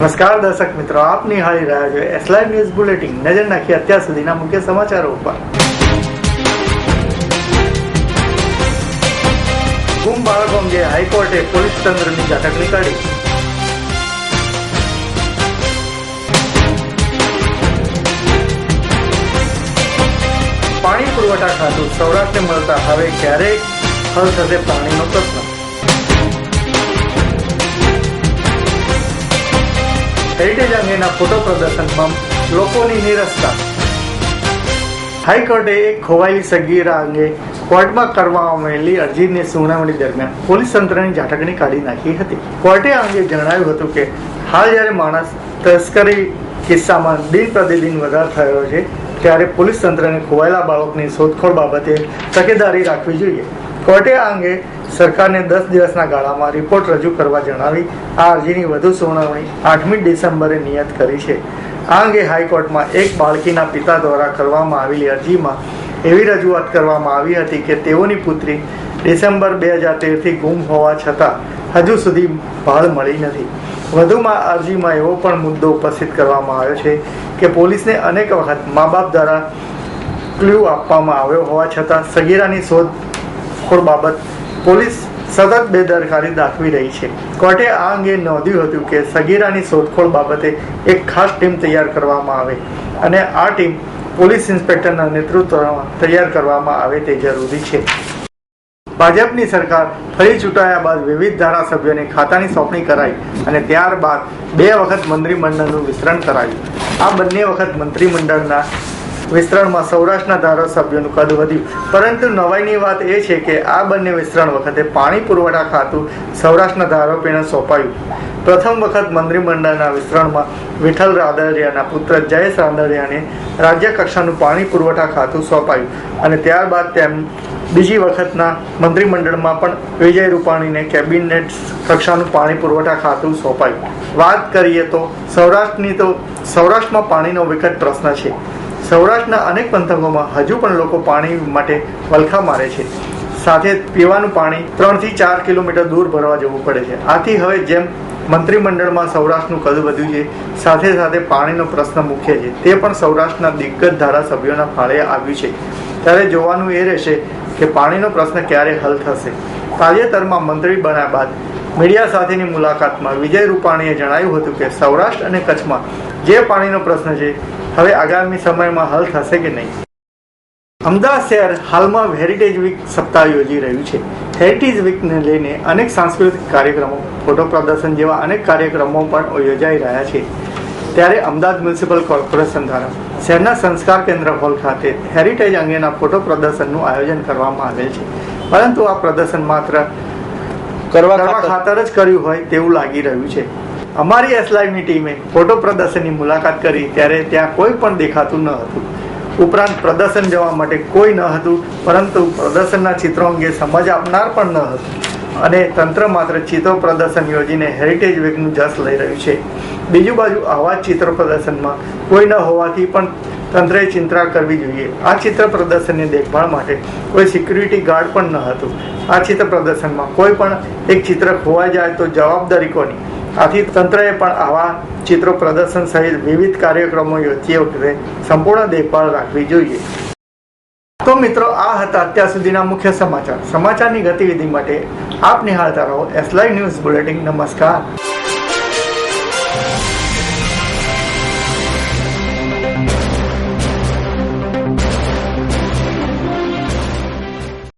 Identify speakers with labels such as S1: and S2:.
S1: નમસ્કાર દર્શક મિત્રો આપ નિહાળી રહ્યા છો એસલાઈ ન્યૂઝ બુલેટિન નજર નાખી અત્યાર સુધીના મુખ્ય સમાચારો ઉપર. ગુમ બાળકો અંગે હાઈકોર્ટે પોલીસ તંત્રની ઝાટકણી કાઢી પાણી પુરવઠા ખાતું સૌરાષ્ટ્રને મળતા હવે ક્યારેક હલ થશે પાણીનો પ્રશ્ન. હેરિટેજ અંગેના ફોટો પ્રદર્શનમાં લોકોની નિરસતા. હાઈકોર્ટે એક ખોવાયેલી સગીરા અંગે કોર્ટમાં કરવામાં આવેલી અરજીની સુનાવણી દરમિયાન પોલીસ તંત્રની ઝાટકણી કાઢી નાખી હતી. કોર્ટે આ અંગે જણાવ્યું હતું કે, હાલ જ્યારે માણસ તસ્કરી કિસ્સામાં દિન પ્રતિદિન વધારો થયો છે, ત્યારે પોલીસ તંત્રને ખોવાયેલા બાળકની શોધખોળ બાબતે તકેદારી રાખવી જોઈએ. કોર્ટે આ અંગે સરકારને દસ દિવસના ગાળામાં રિપોર્ટ રજૂ કરવા જણાવી આ અરજીની વધુ સુનાવણી આઠમી ડિસેમ્બરે નિયત કરી છે. આ અંગે હાઈકોર્ટમાં એક બાળકીના પિતા દ્વારા કરવામાં આવેલી અરજીમાં એવી રજૂઆત કરવામાં આવી હતી કે તેઓની પુત્રી ડિસેમ્બર બે હજાર તેરથી ગુમ હોવા છતાં હજુ સુધી ભાળ મળી નથી. વધુમાં અરજીમાં એવો પણ મુદ્દો ઉપસ્થિત કરવામાં આવ્યો છે કે પોલીસને અનેક વખત મા બાપ દ્વારા ક્લ્યુ આપવામાં આવ્યો હોવા છતાં સગીરાની શોધખોળ બાબત પોલીસ સતત બેદરકારી દાખવી રહી છે. કોર્ટે આ અંગે નોંધ્યું હતું કે સગીરાની શોધખોળ બાબતે એક ખાસ ટીમ તૈયાર કરવામાં આવે અને આ ટીમ પોલીસ ઇન્સ્પેક્ટરના નેતૃત્વમાં તૈયાર કરવામાં આવે તે જરૂરી છે. ભાજપની સરકાર ફરી ચૂંટાયા બાદ વિવિધ ધારાસભ્યોને ખાતાની સોંપણી કરાઈ અને ત્યારબાદ બે વખત મંત્રીમંડળનું વિસ્તરણ કરાયું. આ બંને વખત મંત્રીમંડળના વિસ્તરણમાં સૌરાષ્ટ્રના ધારાસભ્યોનું કદ વધ્યું. પરંતુ નવાઈની વાત એ છે કે આ બંને વિસ્તરણ વખતે પાણી પુરવઠા ખાતું સૌરાષ્ટ્રના ધારાસભ્યોને સોંપાયું. પ્રથમ વખત મંત્રીમંડળના વિસ્તરણમાં વિઠ્ઠલ રાદડિયાના પુત્ર જયેશ રાદડિયાને રાજ્ય કક્ષાનું પાણી પુરવઠા ખાતું સોંપાયું અને ત્યારબાદ તેમ બીજી વખતના મંત્રીમંડળમાં પણ વિજય રૂપાણીને કેબિનેટ કક્ષાનું પાણી પુરવઠા ખાતું સોંપાયું. વાત કરીએ તો સૌરાષ્ટ્રની તો સૌરાષ્ટ્રમાં પાણીનો વિકટ પ્રશ્ન છે. સૌરાષ્ટ્રના અનેક પંથકોમાં હજુ પણ લોકો પાણી માટે વલખા મારે છે. સાથે પીવાનું પાણી ત્રણથી ચાર કિલોમીટર દૂર ભરવા જવું પડે છે. આથી હવે જેમ મંત્રીમંડળમાં સૌરાષ્ટ્રનું કદ વધ્યું છે, સાથે સાથે પાણીનો પ્રશ્ન મુખ્ય છે. તે પણ સૌરાષ્ટ્રના દિગ્ગજ ધારાસભ્યોના ફાળે આવ્યું છે. ત્યારે જોવાનું એ રહેશે કે પાણીનો પ્રશ્ન ક્યારે હલ થશે. તાજેતરમાં મંત્રી બન્યા બાદ મીડિયા સાથેની મુલાકાતમાં વિજય રૂપાણીએ જણાવ્યું હતું કે સૌરાષ્ટ્ર અને કચ્છમાં જે પાણીનો પ્રશ્ન છે હવે આગામી સમયમાં હલ થશે કે નહીં? અમદાવાદ શહેર હાલમાં હેરિટેજ વીક સપ્તાહ યોજી રહ્યું છે. હેરિટેજ વીકને લઈને અનેક સાંસ્કૃતિક કાર્યક્રમો ફોટો પ્રદર્શન જેવા અનેક કાર્યક્રમો પણ યોજાઈ રહ્યા છે. ત્યારે અમદાવાદ મ્યુનિસિપલ કોર્પોરેશન દ્વારા શહેરના સંસ્કાર કેન્દ્ર હોલ ખાતે હેરિટેજ અંગેના ફોટો પ્રદર્શનનું આયોજન કરવામાં આવેલ છે. પરંતુ આ પ્રદર્શન માત્ર કરવા ખાતર જ કર્યું હોય તેવું લાગી રહ્યું છે. અમારી એસલાઈવની ટીમે ફોટો પ્રદર્શનની મુલાકાત કરી ત્યારે ત્યાં કોઈ પણ દેખાતું ન હતું. ઉપરાંત પ્રદર્શન જવા માટે કોઈ ન હતું, પરંતુ પ્રદર્શનના ચિત્રો અંગે સમજ આપનાર પણ ન હતું. અને તંત્ર માત્ર ચિત્રો પ્રદર્શન યોજીને હેરિટેજ વીકનું જસ લઈ રહ્યું છે. બીજું બાજુ આવા ચિત્ર પ્રદર્શનમાં કોઈ ન હોવાથી પણ તંત્રએ ચિંતા કરવી જોઈએ. આ ચિત્ર પ્રદર્શનની દેખભાળ માટે કોઈ સિક્યુરિટી ગાર્ડ પણ ન હતું. આ ચિત્ર પ્રદર્શનમાં કોઈ પણ એક ચિત્ર ખોવાઈ જાય તો જવાબદારી કોની? આથી તંત્રએ પણ આવા ચિત્રો પ્રદર્શન સહિત વિવિધ કાર્યક્રમો યોજતી વખતે સંપૂર્ણ દેખભાળ રાખવી જોઈએ. તો મિત્રો, આ હતા અત્યાર સુધીના મુખ્ય સમાચાર. સમાચારની ગતિવિધિ માટે આપ નિહાળતા રહો એસલાઈ ન્યૂઝ બુલેટિન નમસ્કાર.